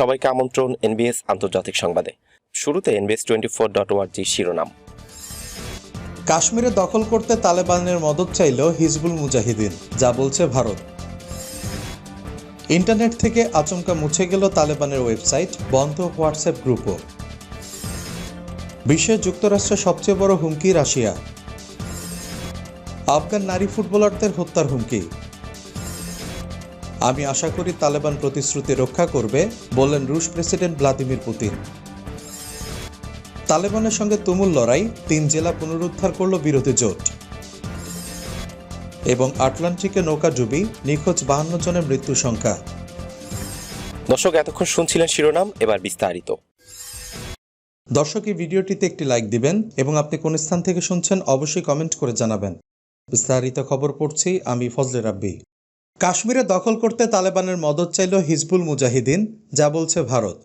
সবাইকে আমন্ত্রণ এনবিএস আন্তর্জাতিক সংবাদে। শুরুতে এনবিএস টোয়েন্টি ফোর ডট ওয়ার্জি শিরোনাম। কাশ্মীরে দখল করতে তালেবানের মদত চাইল হিজবুল মুজাহিদিন, যা বলছে ভারত। ইন্টারনেট থেকে আচমকা মুছে গেল তালেবানের ওয়েবসাইট, বন্ধ হোয়াটসঅ্যাপ গ্রুপও। বিশ্বের যুক্তরাষ্ট্রের সবচেয়ে বড় হুমকি রাশিয়া। আফগান নারী ফুটবলারদের হত্যার হুমকি। আমি আশা করি তালেবান প্রতিশ্রুতি রক্ষা করবে বললেন রুশ প্রেসিডেন্ট ভ্লাদিমির পুতিন। তালেবানের সঙ্গে তুমুল লড়াই তিন জেলা পুনরুদ্ধার করল বিরোধী জোট। এবং আটলান্টিকে নৌকা ডুবি নিখোঁজ বাহান্ন জনের মৃত্যু সংখ্যা। দর্শক এতক্ষণ শুনছিলেন শিরোনাম এবার বিস্তারিত। দর্শক এই ভিডিওটিতে একটি লাইক দিবেন এবং আপনি কোন স্থান থেকে শুনছেন অবশ্যই কমেন্ট করে জানাবেন। বিস্তারিত খবর পড়ছি আমি ফজলে রাব্বি। কাশ্মীরে দখল করতে তালেবানের মদত চাইল হিজবুল মুজাহিদিন, যা বলছে ভারত।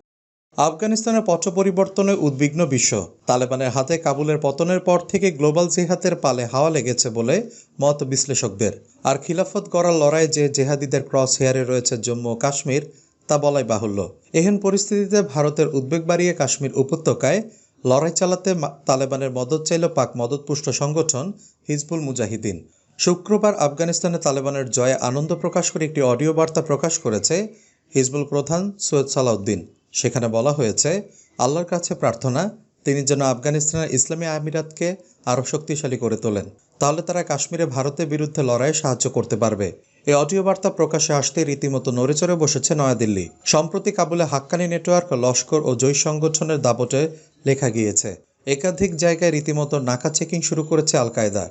আফগানিস্তানের পথ পরিবর্তনে উদ্বিগ্ন বিশ্ব। তালেবানের হাতে কাবুলের পতনের পর থেকে গ্লোবাল জেহাদের পালে হাওয়া লেগেছে বলে মত বিশ্লেষকদের। আর খিলাফত করার লড়াই যে জেহাদিদের ক্রস হেয়ারে রয়েছে জম্মু ও কাশ্মীর, তা বলাই বাহুল্য। এহেন পরিস্থিতিতে ভারতের উদ্বেগ বাড়িয়ে কাশ্মীর উপত্যকায় লড়াই চালাতে তালেবানের মদত চাইল পাক মদতপুষ্ট সংগঠন হিজবুল মুজাহিদিন। শুক্রবার আফগানিস্তানে তালেবানের জয়ে আনন্দ প্রকাশ করে একটি অডিও বার্তা প্রকাশ করেছে হিজবুল প্রধান সৈয়দ সালাউদ্দিন। সেখানে বলা হয়েছে, আল্লাহর কাছে প্রার্থনা, তিনি যেন আফগানিস্তানের ইসলামী আমিরাতকে আরও শক্তিশালী করে তোলেন। তাহলে তারা কাশ্মীরে ভারতের বিরুদ্ধে লড়াইয়ে সাহায্য করতে পারবে। এই অডিও বার্তা প্রকাশে আসতে রীতিমতো নড়েচড়ে বসেছে নয়াদিল্লি। সম্প্রতি কাবুলে হাক্কানি নেটওয়ার্ক, লস্কর ও জৈ সংগঠনের দাপটে লেখা গিয়েছে, একাধিক জায়গায় রীতিমতো নাকা চেকিং শুরু করেছে আল কায়দা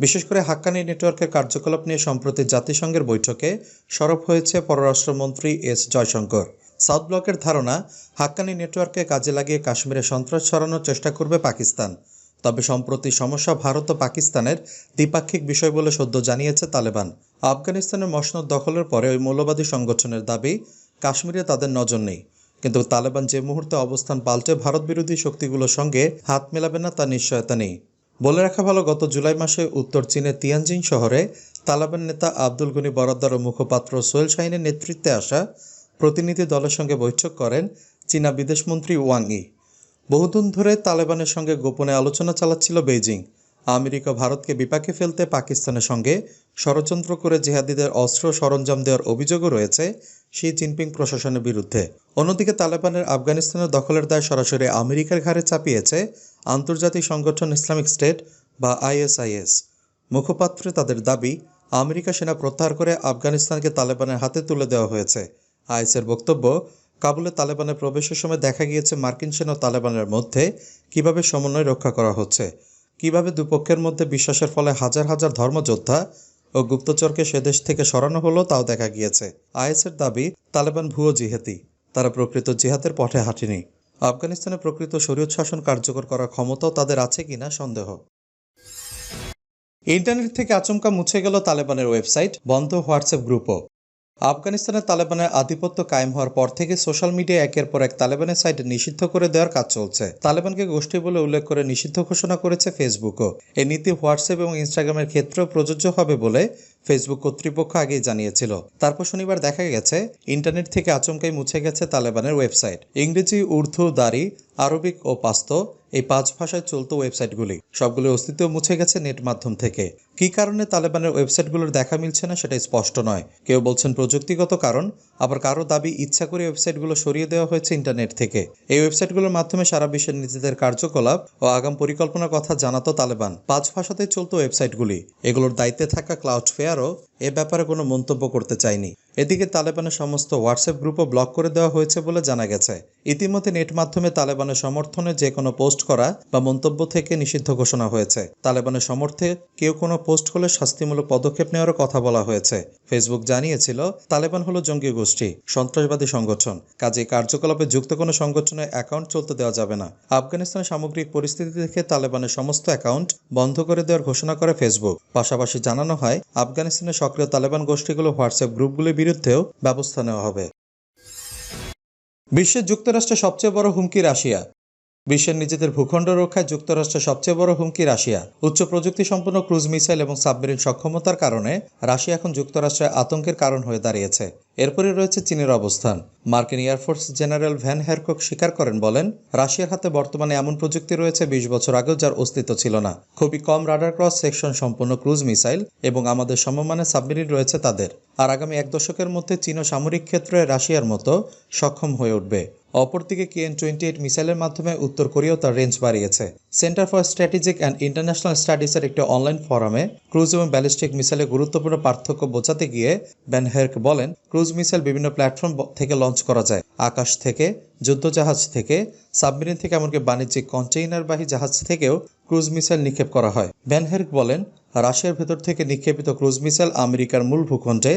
বিশেষ করে হাক্কানি নেটওয়ার্কের কার্যকলাপ নিয়ে সম্প্রতি জাতিসংঘের বৈঠকে সরব হয়েছে পররাষ্ট্রমন্ত্রী এস জয়শঙ্কর। সাউথ ব্লকের ধারণা, হাক্কানি নেটওয়ার্ককে কাজে লাগিয়ে কাশ্মীরে সন্ত্রাস ছড়ানোর চেষ্টা করবে পাকিস্তান। তবে সম্প্রতি সমস্যা ভারত ও পাকিস্তানের দ্বিপাক্ষিক বিষয় বলে সদ্য জানিয়েছে তালেবান। আফগানিস্তানের মসনদ দখলের পরে ওই মৌলবাদী সংগঠনের দাবি, কাশ্মীরে তাদের নজর নেই। কিন্তু তালেবান যে মুহূর্তে অবস্থান পাল্টে ভারত বিরোধী শক্তিগুলোর সঙ্গে হাত মেলাবে না তার নিশ্চয়তা নেই। বলে রাখা ভালো, গত জুলাই মাসে উত্তর চীনের তিয়ানজিং শহরে তালেবান নেতা আব্দুল গনি বরাদ্দার ও মুখপাত্র সোহেল শাহিনের নেতৃত্বে আসা প্রতিনিধি দলের সঙ্গে বৈঠক করেন চীনা বিদেশমন্ত্রী ওয়াং ই। বহুদিন ধরে তালেবানের সঙ্গে গোপনে আলোচনা চালাচ্ছিল বেইজিং। আমেরিকা ভারতকে বিপাকে ফেলতে পাকিস্তানের সঙ্গে ষড়যন্ত্র করে জেহাদিদের অস্ত্র সরঞ্জাম দেওয়ার অভিযোগও রয়েছে শি জিনপিং প্রশাসনের বিরুদ্ধে। অন্যদিকে তালেবানের আফগানিস্তানের দখলের দায় সরাসরি আমেরিকার ঘাড়ে চাপিয়েছে আন্তর্জাতিক সংগঠন ইসলামিক স্টেট বা আইএসআইএস। মুখপাত্রে তাদের দাবি, আমেরিকা সেনা প্রত্যাহার করে আফগানিস্তানকে তালেবানের হাতে তুলে দেওয়া হয়েছে। আইএসের বক্তব্য, কাবুলে তালেবানের প্রবেশের সময় দেখা গিয়েছে মার্কিন সেনা ও তালেবানের মধ্যে কীভাবে সমন্বয় রক্ষা করা হচ্ছে। কীভাবে দুপক্ষের মধ্যে বিশ্বাসের ফলে হাজার হাজার ধর্মযোদ্ধা ও গুপ্তচরকে সে দেশ থেকে সরানো হলো তাও দেখা গিয়েছে। আইএসের দাবি, তালেবান ভুয়ো জিহাদি। তারা প্রকৃত জিহাদের পথে হাঁটেনি। আফগানিস্তানে প্রকৃত শরীয়ত শাসন কার্যকর করার ক্ষমতাও তাদের আছে কিনা সন্দেহ। ইন্টারনেট থেকে আচমকা মুছে গেল তালেবানের ওয়েবসাইট, বন্ধ হোয়াটসঅ্যাপ গ্রুপও। আফগানিস্তানে তালেবানের আধিপত্য কায়েম হওয়ার পর থেকে সোশ্যাল মিডিয়া একের পর এক তালেবানের সাইট নিষিদ্ধ করে দেওয়ার কাজ চলছে। তালেবানকে গোষ্ঠী বলে উল্লেখ করে নিষিদ্ধ ঘোষণা করেছে ফেসবুকও। এই নীতি হোয়াটসঅ্যাপ এবং ইনস্টাগ্রামের ক্ষেত্রেও প্রযোজ্য হবে বলে ফেসবুক কর্তৃপক্ষ আগেই জানিয়েছিল। তারপর শনিবার দেখা গেছে, ইন্টারনেট থেকে আচমকাই মুছে গেছে তালেবানের ওয়েবসাইট। ইংরেজি, উর্দু দারি আরবিক ও পাস্তো এই পাঁচ ভাষায় চলতো ওয়েবসাইটগুলি। সবগুলোর অস্তিত্ব মুছে গেছে নেট মাধ্যম থেকে। কি কারণে তালেবানের ওয়েবসাইটগুলোর দেখা মিলছে না সেটা স্পষ্ট নয়। কেউ বলছেন প্রযুক্তিগত কারণ, আবার কারও দাবি ইচ্ছা করে ওয়েবসাইটগুলো সরিয়ে দেওয়া হয়েছে ইন্টারনেট থেকে। এই ওয়েবসাইটগুলোর মাধ্যমে সারা বিশ্বের নিজেদের কার্যকলাপ ও আগাম পরিকল্পনার কথা জানাতো তালেবান। পাঁচ ভাষাতে চলতো ওয়েবসাইটগুলি। এগুলোর দায়িত্বে থাকা ক্লাউড ফেয়ারও এ ব্যাপারে কোনো মন্তব্য করতে চায়নি এদিকে তালেবানের সমস্ত হোয়াটসঅ্যাপ গ্রুপও ব্লক করে দেওয়া হয়েছে বলে জানা গেছে। ইতিমধ্যে নেট মাধ্যমে তালেবানের সমর্থনে যে কোনো পোস্ট করা বা মন্তব্য থেকে নিষিদ্ধ ঘোষণা হয়েছে। তালেবানের সমর্থে কেউ কোনো পোস্ট করলে শাস্তিমূলক পদক্ষেপ নেওয়ারও কথা বলা হয়েছে। ফেসবুক জানিয়েছিল, তালেবান হলো জঙ্গি গোষ্ঠী, সন্ত্রাসবাদী সংগঠন। কাজে কার্যকলাপে যুক্ত কোনো সংগঠনের অ্যাকাউন্ট চলতে দেওয়া যাবে না। আফগানিস্তানের সামগ্রিক পরিস্থিতি দেখে তালেবানের সমস্ত অ্যাকাউন্ট বন্ধ করে দেওয়ার ঘোষণা করে ফেসবুক পাশাপাশি জানানো হয়, আফগানিস্তানের সক্রিয় তালেবান গোষ্ঠীগুলো হোয়াটসঅ্যাপ গ্রুপগুলির বিরুদ্ধেও ব্যবস্থা নেওয়া হবে। বিশ্বের যুক্তরাষ্ট্রের সবচেয়ে বড় হুমকি রাশিয়া। বিশ্বের নিজেদের ভূখণ্ড রক্ষায় যুক্তরাষ্ট্রের সবচেয়ে বড় হুমকি রাশিয়া। উচ্চ প্রযুক্তি সম্পন্ন ক্রুজ মিসাইল এবং সাবমেরিন সক্ষমতার কারণে রাশিয়া এখন যুক্তরাষ্ট্রের আতঙ্কের কারণ হয়ে দাঁড়িয়েছে। এরপরে রয়েছে চীনের অবস্থান। মার্কিন এয়ারফোর্স জেনারেল ভ্যান হ্যারকক স্বীকার করেন, বলেন, রাশিয়ার হাতে বর্তমানে এমন প্রযুক্তি রয়েছে বিশ বছর আগেও যার অস্তিত্ব ছিল না। খুবই কম রাডার ক্রস সেকশন সম্পন্ন ক্রুজ মিসাইল এবং আমাদের সমমানের সাবমেরিন রয়েছে তাদের। আর আগামী এক দশকের মধ্যে চীনও সামরিক ক্ষেত্রে রাশিয়ার মতো সক্ষম হয়ে উঠবে। অপরদিকে কেএন টোয়েন্টি এইট মিসাইলের মাধ্যমে উত্তর কোরিয়াও তার রেঞ্জ বাড়িয়েছে। Centre for strategic and international স্টাডিজের একটি অনলাইন ফোরামে ক্রুজ এবং ব্যালিস্টিক মিসাইলের গুরুত্বপূর্ণ পার্থক্য বোঝাতে গিয়ে ব্যান হের্ক বলেন ক্রুজ মিসাইল বিভিন্ন প্ল্যাটফর্ম থেকে লঞ্চ করা যায়। আকাশ থেকে, যুদ্ধজাহাজ থেকে সাবমেরিন থেকে এমনকি বাণিজ্যিক কন্টেইনারবাহী জাহাজ থেকেও ক্রুজ মিসাইল নিক্ষেপ করা হয়। ব্যান হের্ক বলেন, রাশিয়ার ভেতর থেকে নিক্ষেপিত ক্রুজ মিসাইল আমেরিকার মূল ভূখণ্ডে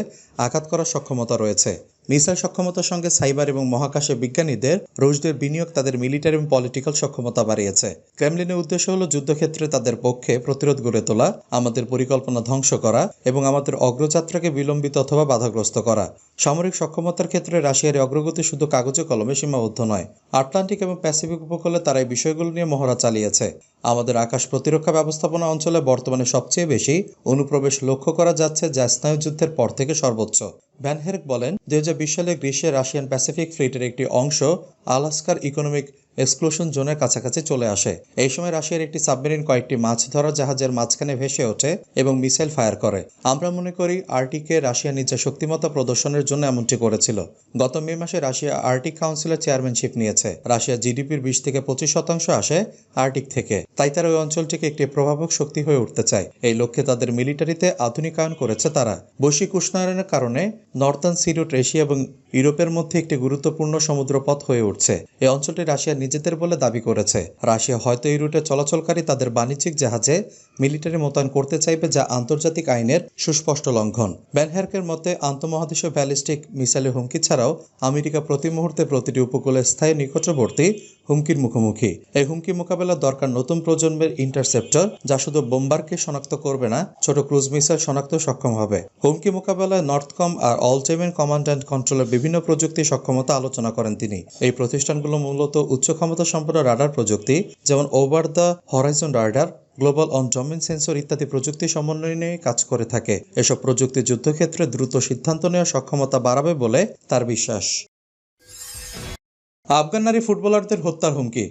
আঘাত করার সক্ষমতা রয়েছে। মিসাইল সক্ষমতার সঙ্গে সাইবার এবং মহাকাশে বিজ্ঞানীদের রুশদের বিনিয়োগ তাদের মিলিটারি এবং পলিটিক্যাল সক্ষমতা বাড়িয়েছে। ক্রেমলিনের উদ্দেশ্য হল যুদ্ধক্ষেত্রে তাদের পক্ষে প্রতিরোধ গড়ে তোলা, আমাদের পরিকল্পনা ধ্বংস করা এবং আমাদের অগ্রযাত্রাকে বিলম্বিত অথবা বাধাগ্রস্ত করা। সামরিক সক্ষমতার ক্ষেত্রে রাশিয়ার অগ্রগতি শুধু কাগজে কলমে সীমাবদ্ধ নয়, আটলান্টিক এবং প্যাসিফিক উপকূলে তারা এই বিষয়গুলো নিয়ে মহড়া চালিয়েছে। আমাদের আকাশ প্রতিরক্ষা ব্যবস্থাপনা অঞ্চলে বর্তমানে সবচেয়ে বেশি অনুপ্রবেশ লক্ষ্য করা যাচ্ছে যা স্নায়ুযুদ্ধের পর থেকে সর্বোচ্চ। ভ্যানহেরেক বলেন, দুই হাজার বিশ সালে গ্রীষ্মে রাশিয়ান প্যাসিফিক ফ্লিটের একটি অংশ আলাস্কার ইকোনমিক এক্সক্লুশন জোনের কাছাকাছি চলে আসে। এই সময় রাশিয়ার একটি সাবমেরিন কয়েকটি মাছ ধরা জাহাজের মাঝখানে ভেসে ওঠে এবং মিসাইল ফায়ার করে। আমরা মনে করি আর্টিকে রাশিয়া নিজের শক্তিমত্তা প্রদর্শনের জন্য এমনটি করেছিল। গত মে মাসে রাশিয়া আর্টিক কাউন্সিলের চেয়ারম্যানশিপ নিয়েছে। রাশিয়া জিডিপির বিশ থেকে পঁচিশ শতাংশ আসে আর্টিক থেকে। তাই তারা ওই অঞ্চলটিকে একটি প্রভাবক শক্তি হয়ে উঠতে চায়। এই লক্ষ্যে তাদের মিলিটারিতে আধুনিকায়ন করেছে তারা। বৈশ্বিক উষ্ণায়নের কারণে নর্দার্ন, সিরুট, এশিয়া এবং ইউরোপের মধ্যে একটি গুরুত্বপূর্ণ সমুদ্রপথ হয়ে উঠছে। এই অঞ্চলটি রাশিয়া নিজেদের বলে দাবি করেছে। রাশিয়া হয়তো এই রুটে চলাচলকারী তাদের বাণিজ্যিক জাহাজে মিলিটারি মোতায়েন করতে চাইবে যা আন্তর্জাতিক আইনের সুস্পষ্ট লঙ্ঘন। ব্যানহার্কের মতে, আন্তমহাদেশীয় ব্যালিস্টিক মিসাইলের হুমকি ছাড়াও আমেরিকা প্রতি মুহূর্তে প্রতিটি উপকূলের স্থায়ী নিকটবর্তী হুমকির মুখোমুখি। এই হুমকি মোকাবেলার দরকার নতুন প্রজন্মের ইন্টারসেপ্টর, যা শুধু বোম্বারকে শনাক্ত করবে না, ছোট ক্রুজ মিসাইল শনাক্ত সক্ষম হবে। হুমকি মোকাবেলায় নর্থকম আর অলটেমেন কমান্ড অ্যান্ড কন্ট্রোলের বিভিন্ন প্রযুক্তি সক্ষমতা আলোচনা করেন তিনি। এই প্রতিষ্ঠানগুলো মূলত উচ্চ ক্ষমতা সম্পন্ন রাডার প্রযুক্তি, যেমন over the horizon radar, global on domain sensor ইত্যাদি প্রযুক্তি সমন্বয় নিয়ে কাজ করে থাকে। এসব প্রযুক্তি যুদ্ধক্ষেত্রে দ্রুত সিদ্ধান্ত নেওয়ার সক্ষমতা বাড়াবে বলে তার বিশ্বাস। আফগান নারী ফুটবলারদের হত্যার হুমকি।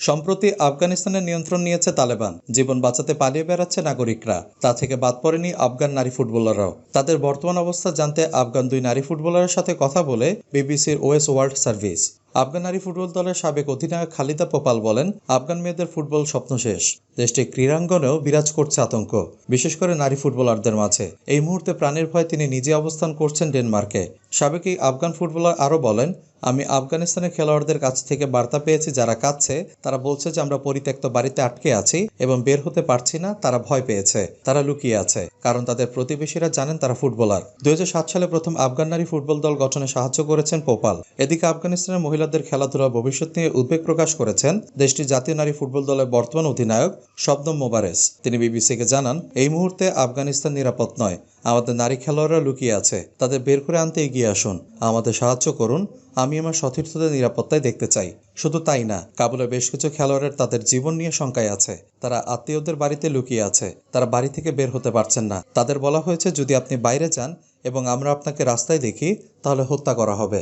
সম্প্রতি আফগানিস্তানের নিয়ন্ত্রণ নিয়েছে তালেবান। জীবন বাঁচাতে পালিয়ে বেড়াচ্ছে নাগরিকরা। তা থেকে বাদ পড়েনি আফগান নারী ফুটবলাররাও। তাদের বর্তমান অবস্থা জানতে আফগান দুই নারী ফুটবলারের সাথে কথা বলে বিবিসির ওয়েস ওয়ার্ল্ড সার্ভিস। আফগান নারী ফুটবল দলের সাবেক অধিনায়ক খালিদা পোপাল বলেন, আফগান মেয়েদের ফুটবল স্বপ্ন শেষ। দেশটির ক্রীড়াঙ্গনেও বিরাজ করছে আতঙ্ক, বিশেষ করে নারী ফুটবলারদের মাঝে। এই মুহূর্তে প্রাণের ভয় তিনি নিজে অবস্থান করছেন ডেনমার্কে। সাবেক এই আফগান ফুটবলার আরও বলেন, আমি আফগানিস্তানের খেলোয়াড়দের কাছ থেকে বার্তা পেয়েছি যারা কাঁদছে। তারা বলছে যে আমরা পরিত্যক্ত বাড়িতে আটকে আছি এবং বের হতে পারছি না। তারা ভয় পেয়েছে। তারা লুকিয়ে আছে। কারণ তাদের প্রতিবেশীরা জানেন তারা ফুটবলার। দুই হাজার সাত সালে প্রথম আফগান নারী ফুটবল দল গঠনে সাহায্য করেছেন পোপাল। এদিকে আফগানিস্তানের মহিলাদের খেলাধুলার ভবিষ্যৎ নিয়ে উদ্বেগ প্রকাশ করেছেন দেশটির জাতীয় নারী ফুটবল দলের বর্তমান অধিনায়ক শবনম মোবারেস তিনি বিবিসিকে জানান, এই মুহূর্তে আফগানিস্তান নিরাপদ নয়। আমাদের নারী খেলোয়াড়রা লুকিয়ে আছে। তাদের বের করে আনতে এগিয়ে আসুন। আমাদের সাহায্য করুন। আমি আমার সতীর্থদের নিরাপত্তায় দেখতে চাই। শুধু তাই না কাবুলের বেশ কিছু খেলোয়াড়ের তাদের জীবন নিয়ে শঙ্কায় আছে। তারা আত্মীয়দের বাড়িতে লুকিয়ে আছে। তারা বাড়ি থেকে বের হতে পারছেন না। তাদের বলা হয়েছে, যদি আপনি বাইরে যান এবং আমরা আপনাকে রাস্তায় দেখি, তাহলে হত্যা করা হবে।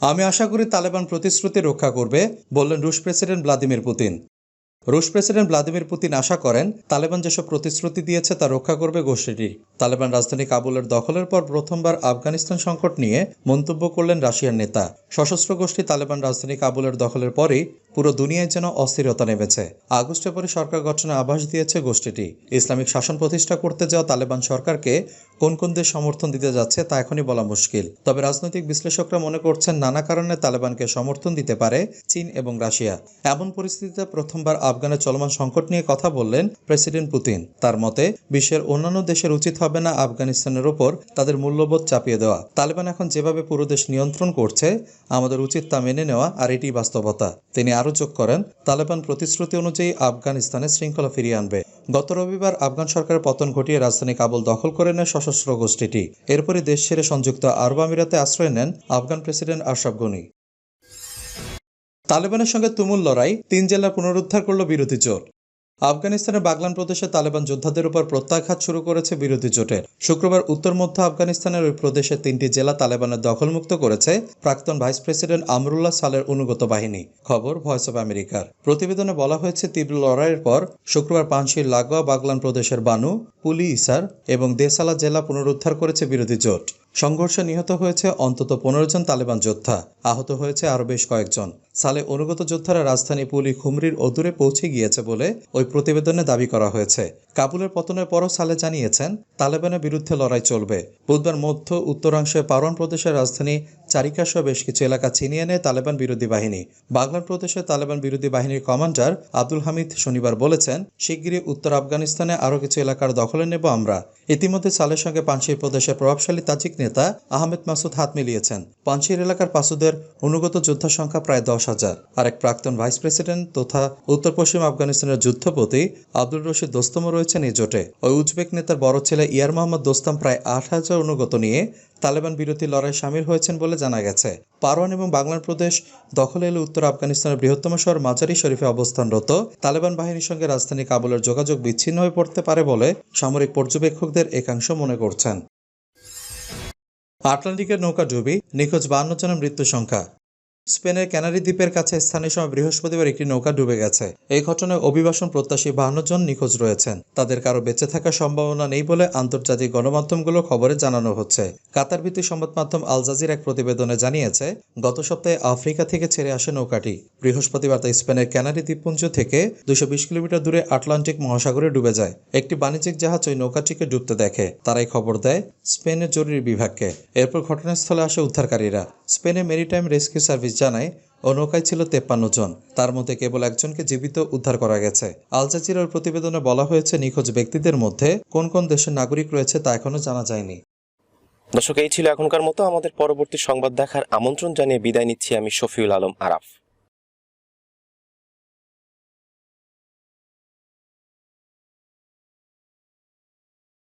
আমি আশা করি তালেবান প্রতিশ্রুতি রক্ষা করবে, বললেন রুশ প্রেসিডেন্ট ভ্লাদিমির পুতিন। রুশ প্রেসিডেন্ট ভ্লাদিমির পুতিন আশা করেন, তালেবান যেসব প্রতিশ্রুতি দিয়েছে তা রক্ষা করবে গোষ্ঠীটি। তালেবান রাজধানী কাবুলের দখলের পর প্রথমবার আফগানিস্তান সংকট নিয়ে মন্তব্য করলেন রাশিয়ার নেতা। সশস্ত্র গোষ্ঠী তালেবান রাজধানী কাবুলের দখলের পরই পুরো দুনিয়ায় যেন অস্থিরতা নেমেছে। আগস্টে পরে সরকার গঠনের আভাস দিয়েছে গোষ্ঠীটি। ইসলামিক শাসন প্রতিষ্ঠা করতে যাওয়া তালেবান সরকারকে কোন কোন দেশ সমর্থন দিতে যাচ্ছে তা এখনই বলা মুশকিল। তবে রাজনৈতিক বিশ্লেষকরা মনে করছেন নানা কারণে তালেবানকে সমর্থন দিতে পারে চীন এবং রাশিয়া। এমন পরিস্থিতিতে প্রথমবার আফগানের চলমান সংকট নিয়ে কথা বললেন প্রেসিডেন্ট পুতিন। তার মতে, বিশ্বের অন্যান্য দেশের উচিত হবে না আফগানিস্তানের ওপর তাদের মূল্যবোধ চাপিয়ে দেওয়া। তালেবান এখন যেভাবে পুরো দেশ নিয়ন্ত্রণ করছে, আমাদের উচিত তা মেনে নেওয়া আর এটি বাস্তবতা। তিনি আরও যোগ করেন, তালেবান প্রতিশ্রুতি অনুযায়ী আফগানিস্তানে শৃঙ্খলা ফিরিয়ে আনবে। গত রবিবার আফগান সরকারের পতন ঘটিয়ে রাজধানী কাবুল দখল করে নেয় সশস্ত্র গোষ্ঠীটি। এরপরই দেশ ছেড়ে সংযুক্ত আরব আমিরাতে আশ্রয় নেন আফগান প্রেসিডেন্ট আশরাফ গনি। তালেবানের সঙ্গে তুমুল লড়াই, তিন জেলা পুনরুদ্ধার করল বিরোধী জোট। আফগানিস্তানের বাগলান প্রদেশে তালেবান যোদ্ধাদের উপর প্রত্যাঘাত শুরু করেছে বিরোধী জোটের। শুক্রবার উত্তর মধ্য আফগানিস্তানের ওই প্রদেশের তিনটি জেলা তালেবানের দখলমুক্ত করেছে, প্রাক্তন ভাইস প্রেসিডেন্ট আমরুল্লাহ সালের অনুগত বাহিনী। খবর, ভয়েস অব আমেরিকার। প্রতিবেদনে বলা হয়েছে, তীব্র লড়াইয়ের পর শুক্রবার পানশির লাগোয়া বাগলান প্রদেশের বানু পুলি ইসার এবং দেসালা জেলা পুনরুদ্ধার করেছে বিরোধী জোট। সংঘর্ষে নিহত হয়েছে অন্তত পনেরো জন তালেবান যোদ্ধা। আহত হয়েছে আরও বেশ কয়েকজন। সালে অনুগত যোদ্ধারা রাজধানী পুলি খুমরির অদূরে পৌঁছে গিয়েছে বলে ওই প্রতিবেদনে দাবি করা হয়েছে। কাবুলের পতনের পরও সালে জানিয়েছেন, তালেবানের বিরুদ্ধে লড়াই চলবে। বুধবার মধ্য উত্তরাংশে পারওয়ান প্রদেশের রাজধানী চারিকা সহ বেশ কিছু এলাকা ছিনিয়ে নেয় তালেবান বিরোধী বাহিনী। বাগলান প্রদেশে তালেবান বিরোধী বাহিনীর কমান্ডার আব্দুল হামিদ শনিবার বলেছেন, শিগগিরই উত্তর আফগানিস্তানে আরও কিছু এলাকার দখলে নেব আমরা। ইতিমধ্যে সালের সঙ্গে পানশির প্রদেশের প্রভাবশালী তাজিক নেতা আহমেদ মাসুদ হাত মিলিয়েছেন। পানশির এলাকার পাসুদের অনুগত যোদ্ধা সংখ্যা প্রায় দশ হাজার। আরেক প্রাক্তন ভাইস প্রেসিডেন্ট তথা উত্তর পশ্চিম আফগানিস্তানের যুদ্ধপতি আব্দুল রশিদ দোস্তমও রয়েছেন এই জোটে। ওই উজবেক নেতার বড় ছেলে ইয়ার মোহাম্মদ দোস্তাম প্রায় আট হাজার অনুগত নিয়ে তালেবান বিরোধী লড়াই সামিল হয়েছেন বলে জানা গেছে। পারওয়ান এবং বাংলার প্রদেশ দখলে এলে উত্তর আফগানিস্তানের বৃহত্তম শহর মাজারি শরীফে অবস্থানরত তালেবান বাহিনীর সঙ্গে রাজধানী কাবুলের যোগাযোগ বিচ্ছিন্ন হয়ে পড়তে পারে বলে সামরিক পর্যবেক্ষকদের একাংশ মনে করছেন। আটলান্টিকের নৌকা ডুবি, নিখোঁজ বান্ন জনের মৃত্যু সংখ্যা। স্পেনের ক্যানারি দ্বীপের কাছে স্থানীয় সময় বৃহস্পতিবার একটি নৌকা ডুবে গেছে। এই ঘটনায় অভিবাসন প্রত্যাশী বাহান্ন জন নিখোঁজ রয়েছেন। তাদের কারও বেঁচে থাকার সম্ভাবনা নেই বলে আন্তর্জাতিক গণমাধ্যমগুলো খবরে জানানো হচ্ছে। কাতার ভিত্তিক সংবাদ মাধ্যম আল জাজির এক প্রতিবেদনে জানিয়েছে, গত সপ্তাহে আফ্রিকা থেকে ছেড়ে আসে নৌকাটি। বৃহস্পতিবার তা স্পেনের ক্যানারি দ্বীপপুঞ্জ থেকে দুশো কিলোমিটার দূরে আটলান্টিক মহাসাগরে ডুবে যায়। একটি বাণিজ্যিক জাহাজ ওই নৌকাটিকে ডুবতে দেখে। তারাই খবর দেয় স্পেনের জরুরি বিভাগকে। এরপর ঘটনাস্থলে আসে উদ্ধারকারীরা। স্পেনের মেরিটাইম রেস্কিউ সার্ভিস জানায় ও নৌকায় ছিল তেপ্পান্ন জন। তার মধ্যে কেবল একজনকে জীবিত উদ্ধার করা গেছে। আল জাজিরার প্রতিবেদনে বলা হয়েছে, নিখোঁজ ব্যক্তিদের মধ্যে কোন কোন দেশের নাগরিক রয়েছে তা এখনও জানা যায়নি। দর্শক, এই ছিল এখনকার মতো। আমাদের পরবর্তী সংবাদ দেখার আমন্ত্রণ জানিয়ে বিদায় নিচ্ছি আমি শফিউল আলম আরাফ।